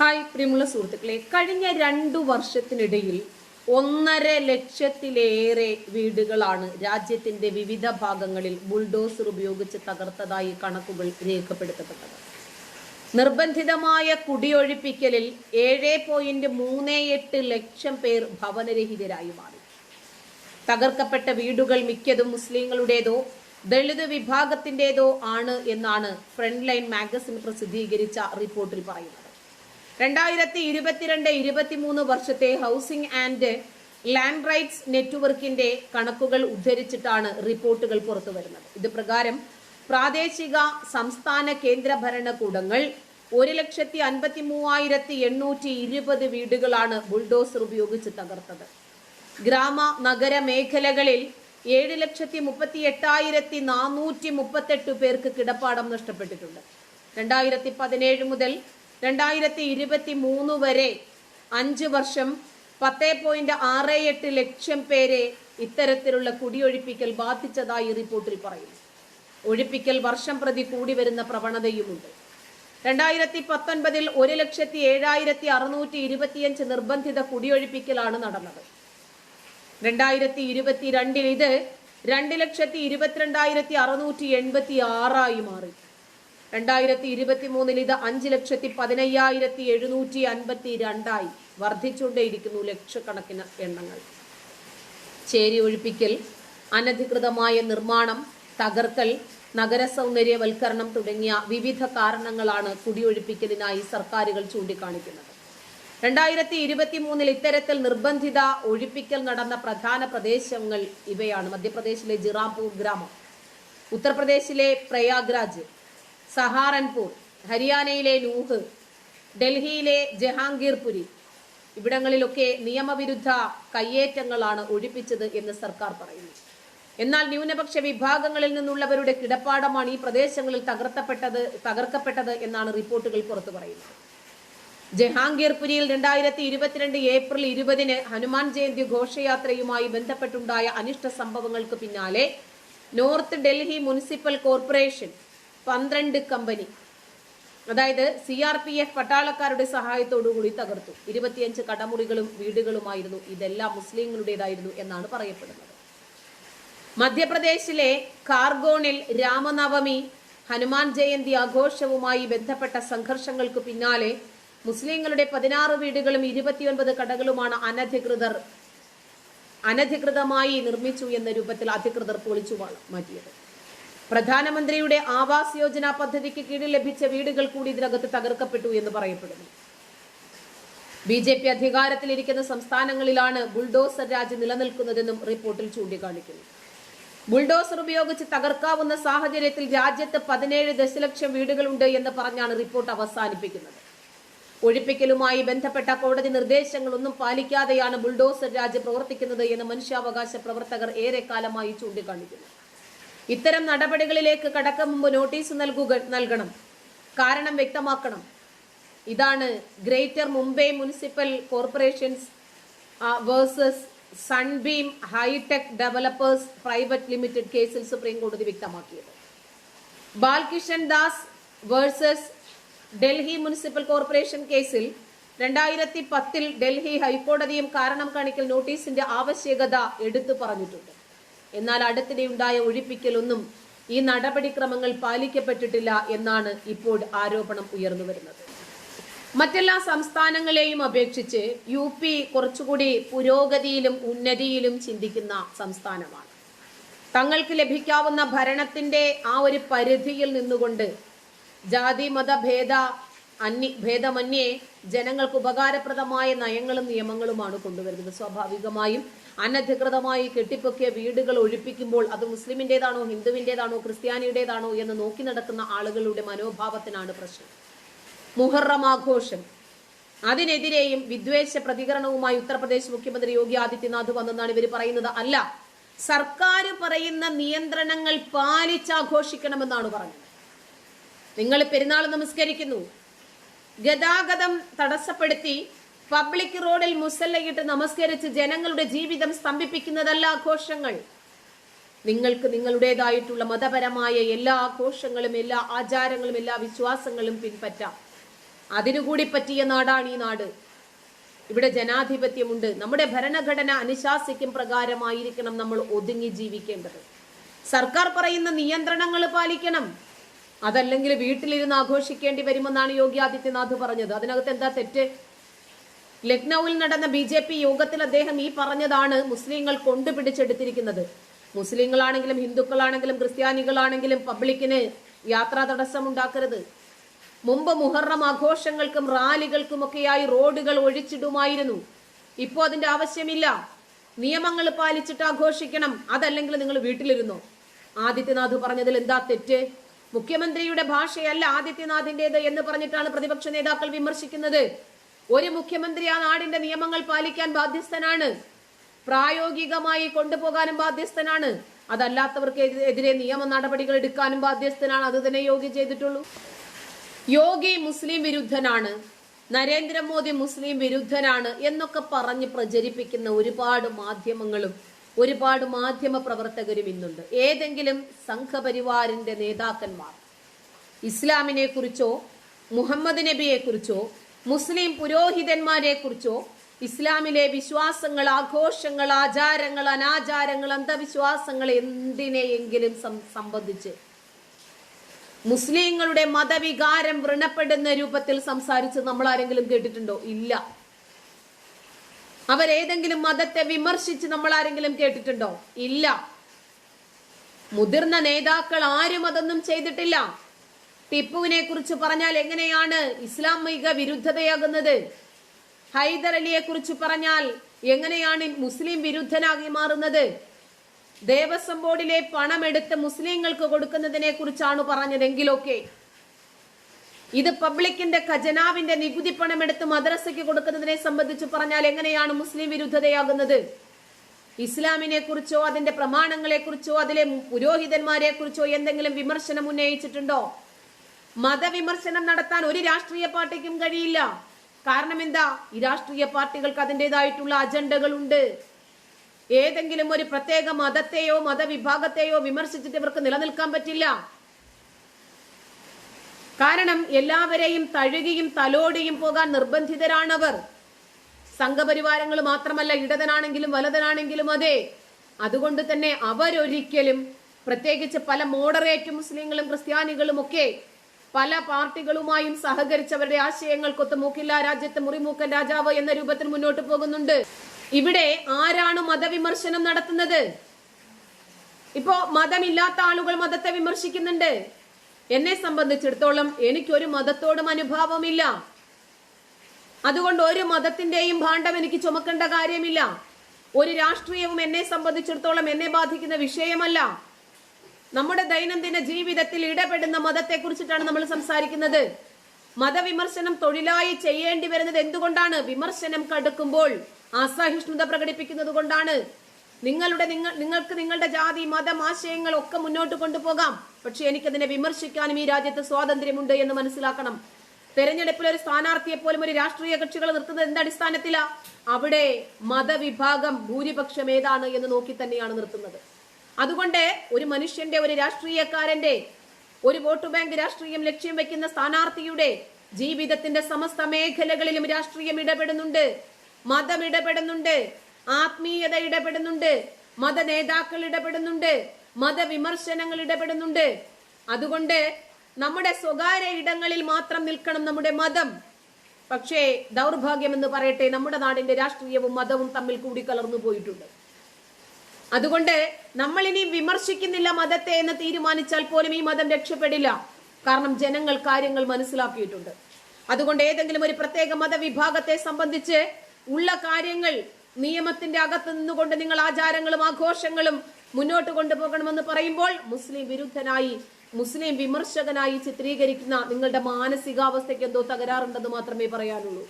Hi പ്രിയമുള്ള സുഹൃത്തുക്കളെ. കഴിഞ്ഞ രണ്ടു വർഷത്തിനിടയിൽ ഒന്നര ലക്ഷത്തിലേറെ വീടുകളാണ് രാജ്യത്തിന്റെ വിവിധ ഭാഗങ്ങളിൽ ബുൾഡോസർ ഉപയോഗിച്ച് തകർത്തതായി കണക്കുകൾ രേഖപ്പെടുത്തപ്പെട്ടത്. നിർബന്ധിതമായ കുടിയൊഴിപ്പിക്കലിൽ ഏഴ് പോയിന്റ് മൂന്ന് എട്ട് ലക്ഷം പേർ ഭവനരഹിതരായി മാറി. തകർക്കപ്പെട്ട വീടുകൾ മിക്കതും മുസ്ലിങ്ങളുടേതോ ദളിത് വിഭാഗത്തിന്റെതോ ആണ് എന്നാണ് ഫ്രണ്ട് ലൈൻ മാഗസിൻ പ്രസിദ്ധീകരിച്ച റിപ്പോർട്ടിൽ പറയുന്നത്. രണ്ടായിരത്തി ഇരുപത്തിരണ്ട് ഇരുപത്തിമൂന്ന് വർഷത്തെ ഹൗസിംഗ് ആൻഡ് ലാൻഡ് റൈറ്റ്സ് നെറ്റ്വർക്കിന്റെ കണക്കുകൾ ഉദ്ധരിച്ചിട്ടാണ് റിപ്പോർട്ടുകൾ പുറത്തു വരുന്നത്. ഇത് പ്രകാരം പ്രാദേശിക സംസ്ഥാന കേന്ദ്ര ഭരണകൂടങ്ങൾ ഒരു ലക്ഷത്തി അൻപത്തി മൂവായിരത്തി എണ്ണൂറ്റി ഇരുപത് വീടുകളാണ് ബുൾഡോസർ ഉപയോഗിച്ച് തകർത്തത്. ഗ്രാമ നഗര മേഖലകളിൽ ഏഴ് ലക്ഷത്തി മുപ്പത്തി എട്ടായിരത്തി നാനൂറ്റി മുപ്പത്തെട്ട് പേർക്ക് കിടപ്പാടം നഷ്ടപ്പെട്ടിട്ടുണ്ട്. രണ്ടായിരത്തി പതിനേഴ് മുതൽ രണ്ടായിരത്തി ഇരുപത്തി മൂന്ന് വരെ അഞ്ച് വർഷം പത്ത് പോയിന്റ് ആറ് എട്ട് ലക്ഷം പേരെ ഇത്തരത്തിലുള്ള കുടിയൊഴിപ്പിക്കൽ ബാധിച്ചതായി റിപ്പോർട്ടിൽ പറയുന്നു. ഒഴിപ്പിക്കൽ വർഷം പ്രതി കൂടി വരുന്ന പ്രവണതയുമുണ്ട്. രണ്ടായിരത്തി പത്തൊൻപതിൽ ഒരു ലക്ഷത്തി ഏഴായിരത്തി അറുന്നൂറ്റി ഇരുപത്തിയഞ്ച് നിർബന്ധിത കുടിയൊഴിപ്പിക്കലാണ് നടന്നത്. രണ്ടായിരത്തി ഇരുപത്തിരണ്ടിൽ ഇത് രണ്ട് ലക്ഷത്തി ഇരുപത്തിരണ്ടായിരത്തി അറുന്നൂറ്റി എൺപത്തി ആറായി മാറി. രണ്ടായിരത്തി ഇരുപത്തി മൂന്നിൽ ഇത് അഞ്ച് ലക്ഷത്തി പതിനയ്യായിരത്തി എഴുന്നൂറ്റി അൻപത്തി രണ്ടായി വർദ്ധിച്ചുകൊണ്ടേയിരിക്കുന്നു ലക്ഷക്കണക്കിന് എണ്ണങ്ങൾ. ചേരി ഒഴിപ്പിക്കൽ അനധികൃതമായ നിർമ്മാണം തകർക്കൽ നഗര സൗന്ദര്യവൽക്കരണം തുടങ്ങിയ വിവിധ കാരണങ്ങളാണ് കുടിയൊഴിപ്പിക്കലിനായി സർക്കാരുകൾ ചൂണ്ടിക്കാണിക്കുന്നത്. രണ്ടായിരത്തി ഇരുപത്തി മൂന്നിൽ ഇത്തരത്തിൽ നിർബന്ധിത ഒഴിപ്പിക്കൽ നടന്ന പ്രധാന പ്രദേശങ്ങൾ ഇവയാണ്. മധ്യപ്രദേശിലെ ജിറാംപൂർ ഗ്രാമം ഉത്തർപ്രദേശിലെ പ്രയാഗ്രാജ് സഹാറൻപൂർ ഹരിയാനയിലെ നൂഹ് ഡൽഹിയിലെ ജഹാംഗീർപുരി ഇവിടങ്ങളിലൊക്കെ നിയമവിരുദ്ധ കയ്യേറ്റങ്ങളാണ് ഒഴിപ്പിച്ചത് എന്ന് സർക്കാർ പറയുന്നു. എന്നാൽ ന്യൂനപക്ഷ വിഭാഗങ്ങളിൽ നിന്നുള്ളവരുടെ കിടപ്പാടമാണ് ഈ പ്രദേശങ്ങളിൽ തകർത്തപ്പെട്ടത് തകർക്കപ്പെട്ടത് എന്നാണ് റിപ്പോർട്ടുകൾ പുറത്തു പറയുന്നത്. ജഹാംഗീർപുരിയിൽ രണ്ടായിരത്തി ഇരുപത്തിരണ്ട് ഏപ്രിൽ ഇരുപതിന് ഹനുമാൻ ജയന്തി ഘോഷയാത്രയുമായി ബന്ധപ്പെട്ടുണ്ടായ അനിഷ്ട സംഭവങ്ങൾക്ക് പിന്നാലെ നോർത്ത് ഡൽഹി മുനിസിപ്പൽ കോർപ്പറേഷൻ പന്ത്രണ്ട് കമ്പനി. അതായത് സി ആർ പി എഫ് പട്ടാളക്കാരുടെ സഹായത്തോടുകൂടി തകർത്തു. ഇരുപത്തിയഞ്ച് കടമുറികളും വീടുകളുമായിരുന്നു. ഇതെല്ലാം മുസ്ലിങ്ങളുടേതായിരുന്നു എന്നാണ് പറയപ്പെടുന്നത്. മധ്യപ്രദേശിലെ കാർഗോണിൽ രാമനവമി ഹനുമാൻ ജയന്തി ആഘോഷവുമായി ബന്ധപ്പെട്ട സംഘർഷങ്ങൾക്ക് പിന്നാലെ മുസ്ലിങ്ങളുടെ പതിനാറ് വീടുകളും ഇരുപത്തിയൊൻപത് കടകളുമാണ് അനധികൃതർ അനധികൃതമായി നിർമ്മിച്ചു എന്ന രൂപത്തിൽ അധികൃതർ പൊളിച്ചു മാറ്റിയത്. പ്രധാനമന്ത്രിയുടെ ആവാസ് യോജന പദ്ധതിക്ക് കീഴിൽ ലഭിച്ച വീടുകൾ കൂടി ഇതിനകത്ത് തകർക്കപ്പെട്ടു എന്ന് പറയപ്പെടുന്നു. ബി ജെ പി അധികാരത്തിലിരിക്കുന്ന സംസ്ഥാനങ്ങളിലാണ് ബുൾഡോസർ രാജ് നിലനിൽക്കുന്നതെന്നും റിപ്പോർട്ടിൽ ചൂണ്ടിക്കാണിക്കുന്നു. ബുൾഡോസർ ഉപയോഗിച്ച് തകർക്കാവുന്ന സാഹചര്യത്തിൽ രാജ്യത്ത് പതിനേഴ് ദശലക്ഷം വീടുകളുണ്ട് എന്ന് പറഞ്ഞാണ് റിപ്പോർട്ട് അവസാനിപ്പിക്കുന്നത്. ഒഴിപ്പിക്കലുമായി ബന്ധപ്പെട്ട കോടതി നിർദ്ദേശങ്ങളൊന്നും പാലിക്കാതെയാണ് ബുൾഡോസർ രാജ് പ്രവർത്തിക്കുന്നത് എന്ന് മനുഷ്യാവകാശ പ്രവർത്തകർ ഏറെക്കാലമായി ചൂണ്ടിക്കാണിക്കുന്നു. ഇത്തരം നടപടികളിലേക്ക് കടക്കും മുമ്പ് നോട്ടീസ് നൽകുക നൽകണം. കാരണം വ്യക്തമാക്കണം. ഇതാണ് greater Mumbai municipal corporations versus Sunbeam high tech developers private limited കേസിൽ സുപ്രീം കോടതി വ്യക്തമാക്കിയത്. Balkishan Das versus Delhi municipal corporation കേസിൽ രണ്ടായിരത്തി പത്തിൽ ഡൽഹി ഹൈക്കോടതിയും കാരണം കാണിക്കൽ നോട്ടീസിന്റെ ആവശ്യകത എടുത്തു പറഞ്ഞിട്ടുണ്ട്. എന്നാൽ അടുത്തിടെയുണ്ടായ ഒഴിപ്പിക്കലൊന്നും ഈ നടപടിക്രമങ്ങൾ പാലിക്കപ്പെട്ടിട്ടില്ല എന്നാണ് ഇപ്പോൾ ആരോപണം ഉയർന്നു വരുന്നത്. മറ്റെല്ലാ സംസ്ഥാനങ്ങളെയും അപേക്ഷിച്ച് യു പി കുറച്ചുകൂടി പുരോഗതിയിലും ഉന്നതിയിലും ചിന്തിക്കുന്ന സംസ്ഥാനമാണ്. തങ്ങൾക്ക് ലഭിക്കാവുന്ന ഭരണത്തിന്റെ ആ ഒരു പരിധിയിൽ നിന്നുകൊണ്ട് ജാതി മത ഭേദ അന്യ ഭേദമന്യേ ജനങ്ങൾക്ക് ഉപകാരപ്രദമായ നയങ്ങളും നിയമങ്ങളുമാണ് കൊണ്ടുവരുന്നത്. സ്വാഭാവികമായും അനധികൃതമായി കെട്ടിപ്പൊക്കിയ വീടുകൾ ഒഴിപ്പിക്കുമ്പോൾ അത് മുസ്ലിമിന്റെതാണോ ഹിന്ദുവിന്റെതാണോ ക്രിസ്ത്യാനിയുടേതാണോ എന്ന് നോക്കി നടക്കുന്ന ആളുകളുടെ മനോഭാവത്തിനാണ് പ്രശ്നം. മുഹറം ആഘോഷം. അതിനെതിരെയും വിദ്വേഷ പ്രതികരണവുമായി ഉത്തർപ്രദേശ് മുഖ്യമന്ത്രി യോഗി ആദിത്യനാഥ് വന്നെന്നാണ് ഇവർ പറയുന്നത്. അല്ല സർക്കാർ പറയുന്ന നിയന്ത്രണങ്ങൾ പാലിച്ചാഘോഷിക്കണമെന്നാണ് പറഞ്ഞത്. നിങ്ങൾ പെരുന്നാൾ നമസ്കരിക്കുന്നു. ഗതാഗതം തടസ്സപ്പെടുത്തി പബ്ലിക് റോഡിൽ മുസല്ലയിട്ട് നമസ്കരിച്ച് ജനങ്ങളുടെ ജീവിതം സ്തംഭിപ്പിക്കുന്നതല്ല ആഘോഷങ്ങൾ. നിങ്ങൾക്ക് നിങ്ങളുടേതായിട്ടുള്ള മതപരമായ എല്ലാ ആഘോഷങ്ങളും എല്ലാ ആചാരങ്ങളും എല്ലാ വിശ്വാസങ്ങളും പിൻപറ്റാം. അതിനുകൂടി പറ്റിയ നാടാണ് ഈ നാട്. ഇവിടെ ജനാധിപത്യമുണ്ട്. നമ്മുടെ ഭരണഘടന അനുശാസിക്കും പ്രകാരമായിരിക്കണം നമ്മൾ ഒതുങ്ങി ജീവിക്കേണ്ടത്. സർക്കാർ പറയുന്ന നിയന്ത്രണങ്ങൾ പാലിക്കണം. അതല്ലെങ്കിൽ വീട്ടിലിരുന്ന് ആഘോഷിക്കേണ്ടി വരുമെന്നാണ് യോഗി ആദിത്യനാഥ് പറഞ്ഞത്. അതിനകത്ത് എന്താ തെറ്റ്? ലക്നൌവിൽ നടന്ന ബി ജെ പി യോഗത്തിൽ അദ്ദേഹം ഈ പറഞ്ഞതാണ് മുസ്ലിങ്ങൾ കൊണ്ടുപിടിച്ചെടുത്തിരിക്കുന്നത്. മുസ്ലിങ്ങളാണെങ്കിലും ഹിന്ദുക്കളാണെങ്കിലും ക്രിസ്ത്യാനികളാണെങ്കിലും പബ്ലിക്കിന് യാത്രാ തടസ്സം ഉണ്ടാക്കരുത് മുമ്പ് മുഹറം ആഘോഷങ്ങൾക്കും റാലികൾക്കുമൊക്കെയായി റോഡുകൾ ഒഴിച്ചിടുമായിരുന്നു. ഇപ്പോൾ അതിന്റെ ആവശ്യമില്ല. നിയമങ്ങൾ പാലിച്ചിട്ട് ആഘോഷിക്കണം. അതല്ലെങ്കിൽ നിങ്ങൾ വീട്ടിലിരുന്നോ? ആദിത്യനാഥ് പറഞ്ഞതിൽ എന്താ തെറ്റ്? മുഖ്യമന്ത്രിയുടെ ഭാഷയല്ല ആദിത്യനാഥിന്റേത് എന്ന് പറഞ്ഞിട്ടാണ് പ്രതിപക്ഷ നേതാക്കൾ വിമർശിക്കുന്നത്. ഒരു മുഖ്യമന്ത്രി ആ നാടിന്റെ നിയമങ്ങൾ പാലിക്കാൻ ബാധ്യസ്ഥനാണ്. പ്രായോഗികമായി കൊണ്ടുപോകാനും ബാധ്യസ്ഥനാണ്. അതല്ലാത്തവർക്ക് എതി- എതിരെ നിയമ നടപടികൾ എടുക്കാനും ബാധ്യസ്ഥനാണ്. അത് തന്നെ യോഗി ചെയ്തിട്ടുള്ളൂ. യോഗി മുസ്ലിം വിരുദ്ധനാണ്. നരേന്ദ്രമോദി മുസ്ലിം വിരുദ്ധനാണ് എന്നൊക്കെ പറഞ്ഞ് പ്രചരിപ്പിക്കുന്ന ഒരുപാട് മാധ്യമങ്ങളും ഒരുപാട് മാധ്യമ പ്രവർത്തകരും ഇന്നുണ്ട്. ഏതെങ്കിലും സംഘപരിവാറിന്റെ നേതാക്കന്മാർ ഇസ്ലാമിനെ കുറിച്ചോ മുഹമ്മദ് നബിയെ കുറിച്ചോ മുസ്ലിം പുരോഹിതന്മാരെ കുറിച്ചോ ഇസ്ലാമിലെ വിശ്വാസങ്ങൾ ആഘോഷങ്ങൾ ആചാരങ്ങൾ അനാചാരങ്ങൾ അന്ധവിശ്വാസങ്ങൾ എന്തിനെയെങ്കിലും സംബന്ധിച്ച്. മുസ്ലിങ്ങളുടെ മതവികാരം വ്രണപ്പെടുന്ന രൂപത്തിൽ സംസാരിച്ച് നമ്മൾ ആരെങ്കിലും കേട്ടിട്ടുണ്ടോ? ഇല്ല. അവരേതെങ്കിലും മതത്തെ വിമർശിച്ച് നമ്മൾ ആരെങ്കിലും കേട്ടിട്ടുണ്ടോ? ഇല്ല. മുതിർന്ന നേതാക്കൾ ആരും അതൊന്നും ചെയ്തിട്ടില്ല. ടിപ്പുവിനെ കുറിച്ച് പറഞ്ഞാൽ എങ്ങനെയാണ് ഇസ്ലാമിക വിരുദ്ധതയാകുന്നത്? ഹൈദർ അലിയെ കുറിച്ച് പറഞ്ഞാൽ എങ്ങനെയാണ് മുസ്ലിം വിരുദ്ധനാകി മാറുന്നത്? ദേവസ്വം ബോർഡിലെ പണമെടുത്ത് മുസ്ലിങ്ങൾക്ക് കൊടുക്കുന്നതിനെ കുറിച്ചാണ് പറഞ്ഞതെങ്കിലൊക്കെ. ഇത് പബ്ലിക്കിന്റെ ഖജനാവിന്റെ നികുതി പണമെടുത്ത് മദ്രസയ്ക്ക് കൊടുക്കുന്നതിനെ സംബന്ധിച്ച് പറഞ്ഞാൽ എങ്ങനെയാണ് മുസ്ലിം വിരുദ്ധതയാകുന്നത്? ഇസ്ലാമിനെ കുറിച്ചോ അതിന്റെ പ്രമാണങ്ങളെ കുറിച്ചോ അതിലെ പുരോഹിതന്മാരെ കുറിച്ചോ എന്തെങ്കിലും വിമർശനം ഉന്നയിച്ചിട്ടുണ്ടോ? മതവിമർശനം നടത്താൻ ഒരു രാഷ്ട്രീയ പാർട്ടിക്കും കഴിയില്ല. കാരണം എന്താ? ഈ രാഷ്ട്രീയ പാർട്ടികൾക്ക് അതിന്റെതായിട്ടുള്ള അജണ്ടകളുണ്ട്. ഏതെങ്കിലും ഒരു പ്രത്യേക മതത്തെയോ മതവിഭാഗത്തെയോ വിമർശിച്ചിട്ട് ഇവർക്ക് നിലനിൽക്കാൻ പറ്റില്ല. കാരണം എല്ലാവരെയും തഴുകിയും തലോടിയും പോകാൻ നിർബന്ധിതരാണവർ. സംഘപരിവാരങ്ങൾ മാത്രമല്ല ഇടതനാണെങ്കിലും വലതനാണെങ്കിലും അതെ. അതുകൊണ്ട് തന്നെ അവരൊരിക്കലും പ്രത്യേകിച്ച് പല മോഡറേറ്റ് മുസ്ലിങ്ങളും ക്രിസ്ത്യാനികളും ഒക്കെ പല പാർട്ടികളുമായും സഹകരിച്ചവരുടെ ആശയങ്ങൾക്കൊത്ത് മൂക്കില്ല രാജ്യത്ത് മുറിമൂക്കൻ രാജാവ് എന്ന രൂപത്തിൽ മുന്നോട്ട് പോകുന്നുണ്ട്. ഇവിടെ ആരാണ് മതവിമർശനം നടത്തുന്നത്? ഇപ്പോ മതമില്ലാത്ത ആളുകൾ മതത്തെ വിമർശിക്കുന്നുണ്ട്. എന്നെ സംബന്ധിച്ചിടത്തോളം എനിക്കൊരു മതത്തോടും അനുഭാവമില്ല. അതുകൊണ്ട് ഒരു മതത്തിന്റെയും ഭാണ്ഡം എനിക്ക് ചുമക്കേണ്ട കാര്യമില്ല. ഒരു രാഷ്ട്രീയവും എന്നെ സംബന്ധിച്ചിടത്തോളം എന്നെ ബാധിക്കുന്ന വിഷയമല്ല. നമ്മുടെ ദൈനംദിന ജീവിതത്തിൽ ഇടപെടുന്ന മതത്തെ കുറിച്ചിട്ടാണ് നമ്മൾ സംസാരിക്കുന്നത്. മതവിമർശനം തൊഴിലായി ചെയ്യേണ്ടി വരുന്നത് എന്തുകൊണ്ടാണ്? വിമർശനം കടുക്കുമ്പോൾ അസഹിഷ്ണുത പ്രകടിപ്പിക്കുന്നത് കൊണ്ടാണ്. നിങ്ങളുടെ നിങ്ങൾ നിങ്ങൾക്ക് നിങ്ങളുടെ ജാതി മതം ആശയങ്ങൾ ഒക്കെ മുന്നോട്ട് കൊണ്ടുപോകാം. പക്ഷെ എനിക്കതിനെ വിമർശിക്കാനും ഈ രാജ്യത്ത് സ്വാതന്ത്ര്യമുണ്ട് എന്ന് മനസ്സിലാക്കണം. തെരഞ്ഞെടുപ്പിൽ ഒരു സ്ഥാനാർത്ഥിയെ പോലും ഒരു രാഷ്ട്രീയ കക്ഷികൾ നിർത്തുന്നത് എന്ത് അടിസ്ഥാനത്തിലാ? അവിടെ മതവിഭാഗം ഭൂരിപക്ഷം ഏതാണ് എന്ന് നോക്കി തന്നെയാണ് നിർത്തുന്നത്. അതുകൊണ്ട് ഒരു മനുഷ്യന്റെ ഒരു രാഷ്ട്രീയക്കാരന്റെ ഒരു വോട്ട് ബാങ്ക് രാഷ്ട്രീയം ലക്ഷ്യം വെക്കുന്ന സ്ഥാനാർത്ഥിയുടെ ജീവിതത്തിന്റെ സമസ്ത മേഖലകളിലും രാഷ്ട്രീയം ഇടപെടുന്നുണ്ട്. മതം ഇടപെടുന്നുണ്ട്. ആത്മീയത ഇടപെടുന്നുണ്ട്. മത നേതാക്കൾ ഇടപെടുന്നുണ്ട്. മതവിമർശനങ്ങൾ ഇടപെടുന്നുണ്ട്. അതുകൊണ്ട് നമ്മുടെ സ്വകാര്യ ഇടങ്ങളിൽ മാത്രം നിൽക്കണം നമ്മുടെ മതം. പക്ഷേ ദൗർഭാഗ്യം എന്ന് പറയട്ടെ നമ്മുടെ നാടിന്റെ രാഷ്ട്രീയവും മതവും തമ്മിൽ കൂടിക്കലർന്നു പോയിട്ടുണ്ട്. അതുകൊണ്ട് നമ്മൾ ഇനി വിമർശിക്കുന്നില്ല മതത്തെ എന്ന് തീരുമാനിച്ചാൽ പോലും ഈ മതം രക്ഷപ്പെടില്ല. കാരണം ജനങ്ങൾ കാര്യങ്ങൾ മനസ്സിലാക്കിയിട്ടുണ്ട്. അതുകൊണ്ട് ഏതെങ്കിലും ഒരു പ്രത്യേക മതവിഭാഗത്തെ സംബന്ധിച്ച് ഉള്ള കാര്യങ്ങൾ നിയമത്തിന്റെ അകത്ത് നിന്നുകൊണ്ട് നിങ്ങൾ ആചാരങ്ങളും ആഘോഷങ്ങളും മുന്നോട്ട് കൊണ്ടുപോകണമെന്ന് പറയുമ്പോൾ മുസ്ലിം വിരുദ്ധനായി മുസ്ലിം വിമർശകനായി ചിത്രീകരിക്കുന്ന നിങ്ങളുടെ മാനസികാവസ്ഥയ്ക്ക് എന്തോ തകരാറുണ്ടെന്ന് മാത്രമേ പറയാനുള്ളൂ.